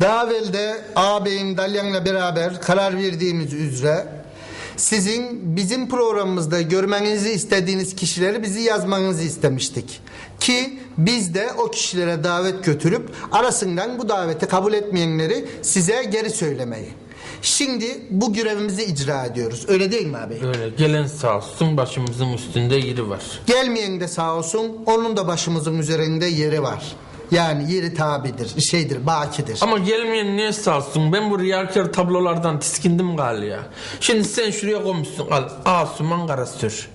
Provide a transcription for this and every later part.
Daha evvel de ağabeyim Dalyan'la beraber karar verdiğimiz üzere sizin bizim programımızda görmenizi istediğiniz kişileri bizi yazmanızı istemiştik. Ki biz de o kişilere davet götürüp arasından bu daveti kabul etmeyenleri size geri söylemeyi. Şimdi bu görevimizi icra ediyoruz. Öyle değil mi abi? Öyle gelen sağ olsun başımızın üstünde yeri var. Gelmeyen de sağ olsun onun da başımızın üzerinde yeri var. Yani yeri tabidir, şeydir, bakidir. Ama gelmeyen niye sağ olsun? Ben bu riyakar tablolardan tiskindim gal ya. Şimdi sen şuraya koymuşsun al. Asuman Karasür.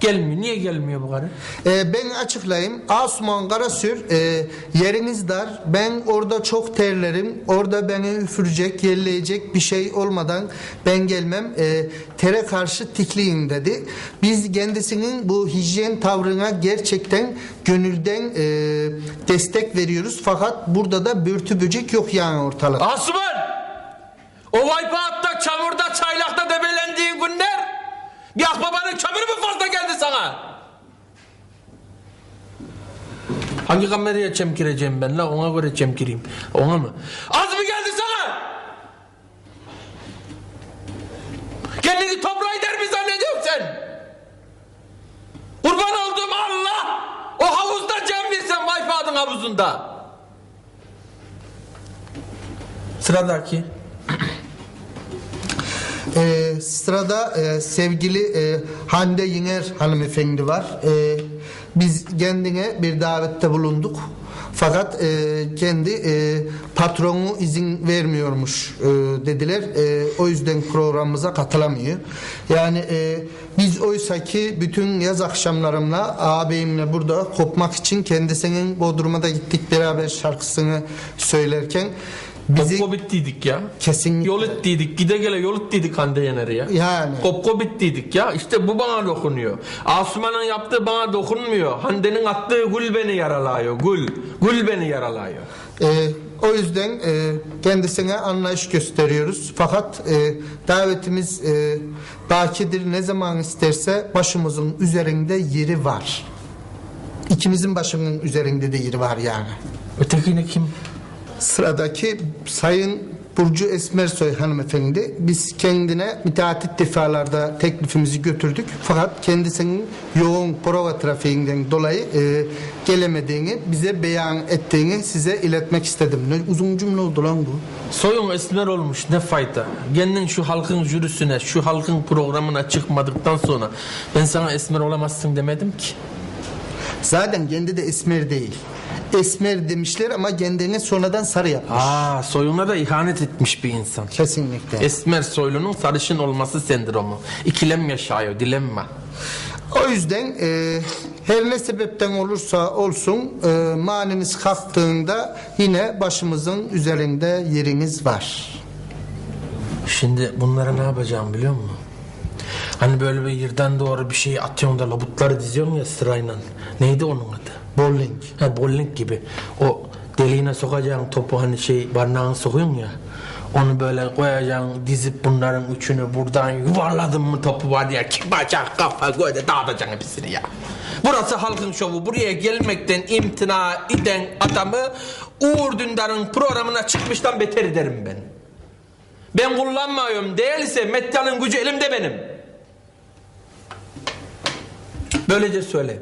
Gelmiyor. Niye gelmiyor bu karı? Ee, ben açıklayayım. Asuman Karasür e, yeriniz dar. Ben orada çok terlerim. Orada beni üfürecek, yelleyecek bir şey olmadan ben gelmem. E, tere karşı tikliyim dedi. Biz kendisinin bu hijyen tavrına gerçekten gönülden e, destek veriyoruz. Fakat burada da börtü böcek yok yani ortalık. Asuman! O vaypahatta, çamurda, çaylakta debelendiğin günler bir akbabanın kömürü mü fazla geldi sana? Hangi kameraya çemkireceğim ben la ona göre çemkireyim. Ona mı? Az mı geldi sana? Kendini toprağa havuzunda. Sıradaki. Ee, sırada e, sevgili e, Hande Yiner hanımefendi var. E, biz kendine bir davette bulunduk. Fakat e, kendi e, patronu izin vermiyormuş e, dediler. E, o yüzden programımıza katılamıyor. Yani e, biz oysa ki bütün yaz akşamlarımla ağabeyimle burada kopmak için kendisinin Bodrum'a da gittik beraber şarkısını söylerken bizi Kopko bittiydik ya. kesinlikle Yol ettiydik. Gide gele yol ettiydik Hande Yener'e ya. yani Kopko bittiydik ya. İşte bu bana dokunuyor. Asuman'ın yaptığı bana dokunmuyor. Hande'nin attığı gül beni yaralıyor. Gül. Gül beni yaralıyor. Ee, o yüzden e, kendisine anlayış gösteriyoruz. Fakat e, davetimiz e, bakidir. Ne zaman isterse başımızın üzerinde yeri var. İkimizin başının üzerinde de yeri var yani. Ötekine kim? Sıradaki Sayın Burcu Esmersoy hanımefendi biz kendine müteahhit defalarda teklifimizi götürdük. Fakat kendisinin yoğun prova trafiğinden dolayı e, gelemediğini bize beyan ettiğini size iletmek istedim. Ne uzun cümle oldu lan bu. Soyun esmer olmuş ne fayda. Kendin şu halkın jürisine, şu halkın programına çıkmadıktan sonra ben sana esmer olamazsın demedim ki. Zaten kendi de esmer değil. Esmer demişler ama kendine sonradan sarı yapmış. Aa, soyuna da ihanet etmiş bir insan. Kesinlikle. Esmer soylunun sarışın olması sendromu. İkilem yaşıyor, dilemma. O yüzden e, her ne sebepten olursa olsun e, maniniz kalktığında yine başımızın üzerinde yeriniz var. Şimdi bunlara ne yapacağım biliyor musun? Hani böyle bir yerden doğru bir şey atıyorsun da labutları diziyorsun ya sırayla. Neydi onun adı? Bowling. Ha bowling gibi. O deliğine sokacağın topu hani şey barnağına sokuyorsun ya. Onu böyle koyacaksın dizip bunların üçünü buradan yuvarladın mı topu var ya kim bacak kafa göğde dağıtacaksın hepsini ya. Burası halkın şovu. Buraya gelmekten imtina eden adamı Uğur Dündar'ın programına çıkmıştan beter ederim ben. Ben kullanmıyorum değilse Mettal'ın gücü elimde benim. Böylece söyle.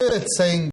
Evet sayın